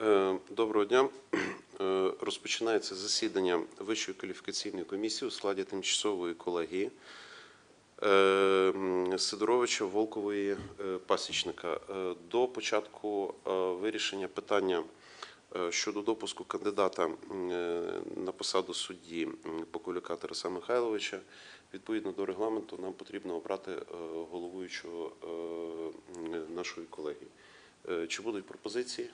Е, Доброго дня. Е, Розпочинається засідання Вищої кваліфікаційної комісії у складі тимчасової колегії е, Сидоровича, Волкової, Пасічника. До початку вирішення питання щодо допуску кандидата на посаду судді м, Покуляка Тараса Михайловича, відповідно до регламенту, нам потрібно обрати головуючого нашої колегії. Чи будуть пропозиції?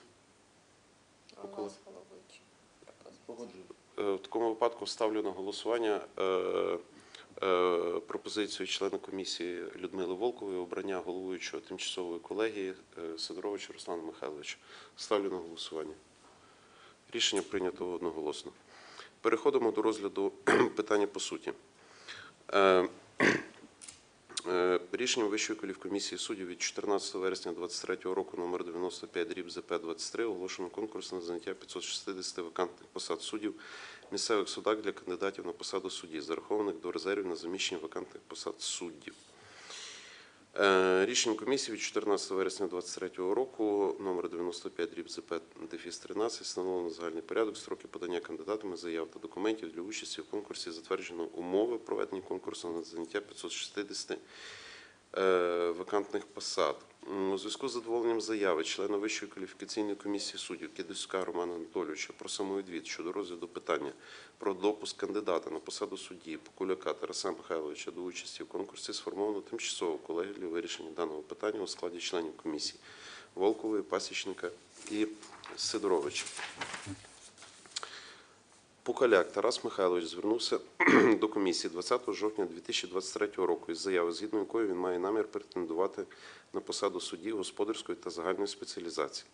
Погоджую. Е, В такому випадку ставлю на голосування е, е, пропозицію члена комісії Людмили Волкової обрання головуючого тимчасової колегії Сидоровича Руслана Михайловича. Ставлю на голосування. Рішення прийнято одноголосно. Переходимо до розгляду питання по суті. Рішенням Вищої кваліфкомісії суддів від 14 вересня 2023 року номер 95 дріб ЗП 23 оголошено конкурс на заняття 560 вакантних посад суддів місцевих судах для кандидатів на посаду судді, зарахованих до резервів на заміщення вакантних посад суддів. Е, Рішенням комісії від 14 вересня 2023 року номер 95 дріб ЗП дефіс 13 встановлено загальний порядок, строки подання кандидатами заяв та документів для участі в конкурсі затверджено умови проведення конкурсу на заняття 560 е, вакантних посад. У зв'язку з задоволенням заяви члена Вищої кваліфікаційної комісії суддів Кідуська Романа Анатолійовича про самовідвід щодо розгляду питання про допуск кандидата на посаду судді Покуляка Тараса Михайловича до участі в конкурсі сформовано тимчасову колегію для вирішення даного питання у складі членів комісії Волкової, Пасічника і Сидоровича. Пукаляк Тарас Михайлович звернувся до комісії 20 жовтня 2023 року із заявою, згідно якої він має намір претендувати на посаду судді господарської та загальної спеціалізації.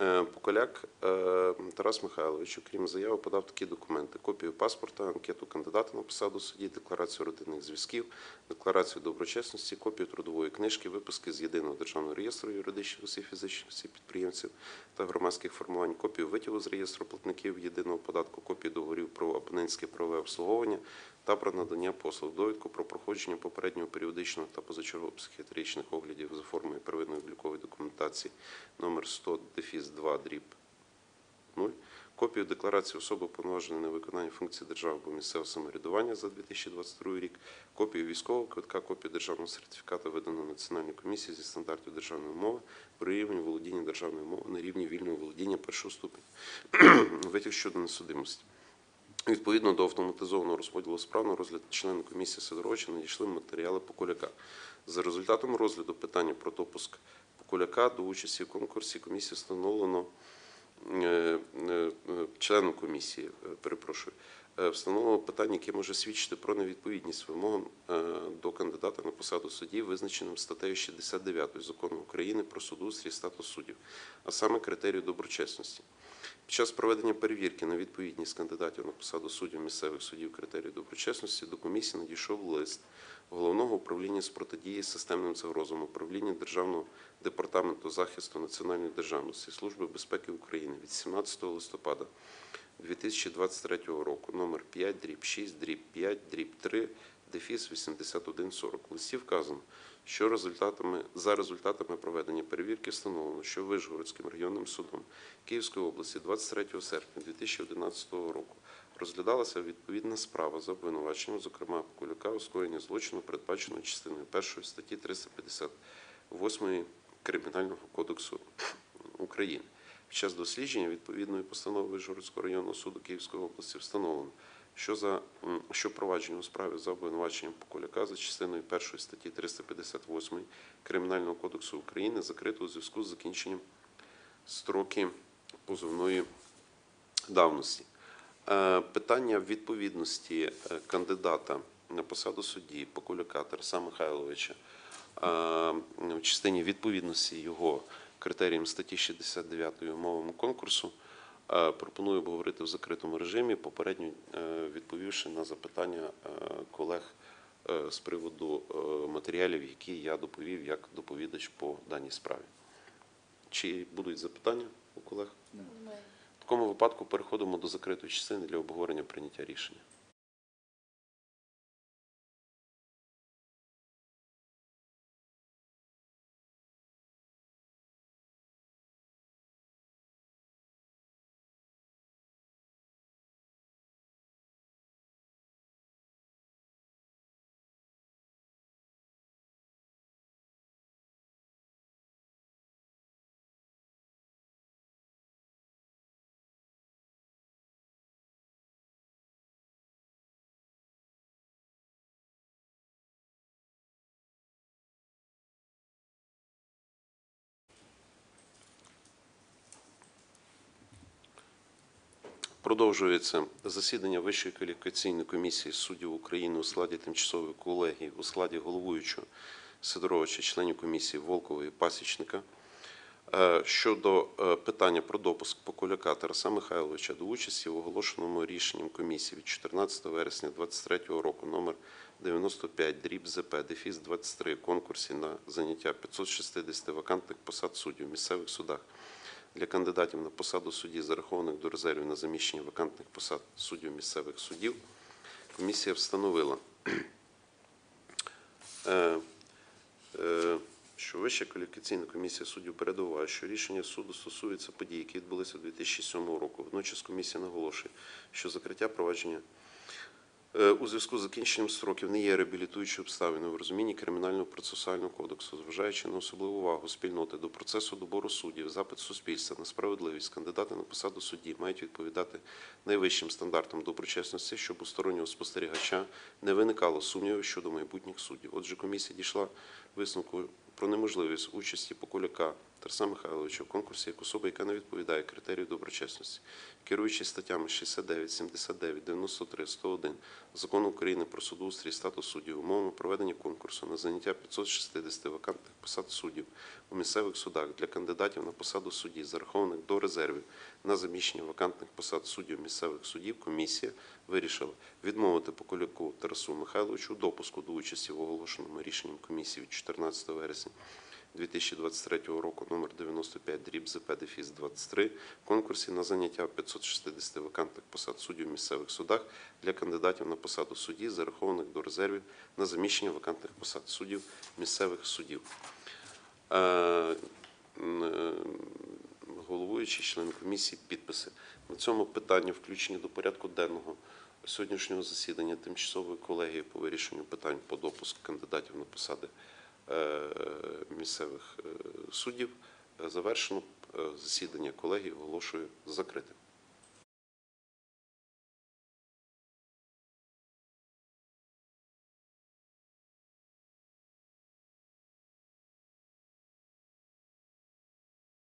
Е, Пукаляк е, Тарас Михайлович, окрім заяви, подав такі документи: копію паспорта, анкету кандидата на посаду судді, декларацію родинних зв'язків, декларацію доброчесності, копію трудової книжки, випуски з єдиного державного реєстру юридичних осіб, фізичних осіб, підприємців та громадських формувань, копію витягу з реєстру платників єдиного податку, копію договорів про абонентське правове обслуговування та про надання послуг, довідку про проходження попереднього періодичного та позачергового психіатричних оглядів за формою первинної облікової документації номер 100 дефіс 2 дріб 0, копію декларації особи уповноваженої на виконання функцій держави або місцевого самоврядування за 2022 рік, копію військового квитка, копію державного сертифікату, виданого Національною комісією зі стандартів державної мови при рівні володіння державною мовою на рівні вільного володіння першого ступеня, витяг щодо несудимості. Відповідно до автоматизованого розподілу справ на розгляд члена комісії Сидоровича надійшли матеріали Покуляка. За результатом розгляду питання про допуск Покуляка до участі в конкурсі комісії встановлено е, е, членом комісії, е, перепрошую, встановлено питання, яке може свідчити про невідповідність вимогам до кандидата на посаду судді, визначеним статтею 69 Закону України про судоустрій і статус суддів, а саме критерію доброчесності. Під час проведення перевірки на відповідність кандидатів на посаду суддів місцевих судів критерію доброчесності до комісії надійшов лист головного управління з протидії системним загрозам управління Державного департаменту захисту національної державності Служби безпеки України від 17 листопада 2023 року номер 5 дріб 6 дріб 5 дріб 3 дефіс 8140. В листі вказано, що результатами за результатами проведення перевірки встановлено, що Вишгородським районним судом Київської області 23 серпня 2011 року розглядалася відповідна справа за обвинуваченням, зокрема Покулюка у скоєнні злочину, передбаченого частиною 1 статті 358 Кримінального кодексу України. Під час дослідження відповідної постанови Вишгородського районного суду Київської області встановлено, що за що провадження у справі за обвинуваченням Поколяка за частиною 1 статті 358 Кримінального кодексу України закрито у зв'язку з закінченням строки позовної давності. Е, Питання відповідності е, кандидата на посаду судді Поколяка Тараса Михайловича е, в частині відповідності його критеріям статті 69 умовам конкурсу пропоную обговорити в закритому режимі, попередньо е, відповівши на запитання е, колег е, з приводу е, матеріалів, які я доповів як доповідач по даній справі. Чи будуть запитання у колег? Немає. В такому випадку переходимо до закритої частини для обговорення прийняття рішення. Продовжується засідання Вищої кваліфікаційної комісії суддів України у складі тимчасової колегії у складі головуючого Сидоровича, членів комісії Волкова і Пасічника. Е, Щодо е, питання про допуск Поколяка Тараса Михайловича до участі в оголошеному рішенням комісії від 14 вересня 2023 року номер 95 дріб ЗП дефіс 23 конкурсі на заняття 560 вакантних посад суддів в місцевих судах для кандидатів на посаду судді, зарахованих до резервів на заміщення вакантних посад суддів місцевих судів, комісія встановила, е, е, що Вища кваліфікаційна комісія суддів передуває, що рішення суду стосується подій, які відбулися 2007 року. Водночас комісія наголошує, що закриття провадження у зв'язку з закінченням строків не є реабілітуючою обставиною в розумінні кримінального процесуального кодексу, зважаючи на особливу увагу спільноти до процесу добору суддів, запит суспільства на справедливість, кандидати на посаду судді мають відповідати найвищим стандартам доброчесності, щоб у стороннього спостерігача не виникало сумнівів щодо майбутніх суддів. Отже, комісія дійшла висновку про неможливість участі Поколяка Тараса Михайловича в конкурсі як особи, яка не відповідає критерію доброчесності, керуючись статтями 69, 79, 93, 101 Закону України про судоустрій статус суддів, умовами проведення конкурсу на заняття 560 вакантних посад суддів у місцевих судах для кандидатів на посаду судді, зарахованих до резервів на заміщення вакантних посад суддів місцевих судів, комісія вирішила відмовити Поколяку Тарасу Михайловичу допуску до участі в оголошеному рішенням комісії від 14 вересня 2023 року номер 95 дріб ЗП дефіс 23 конкурсі на заняття 560 вакантних посад суддів в місцевих судах для кандидатів на посаду судді, зарахованих до резервів на заміщення вакантних посад суддів місцевих судів. Е, е, Головуючий члени комісії підписи. На цьому питання включені до порядку денного сьогоднішнього засідання тимчасової колегії по вирішенню питань по допуску кандидатів на посади місцевих е, суддів. Е, Завершено Е, засідання колегії оголошую закритим.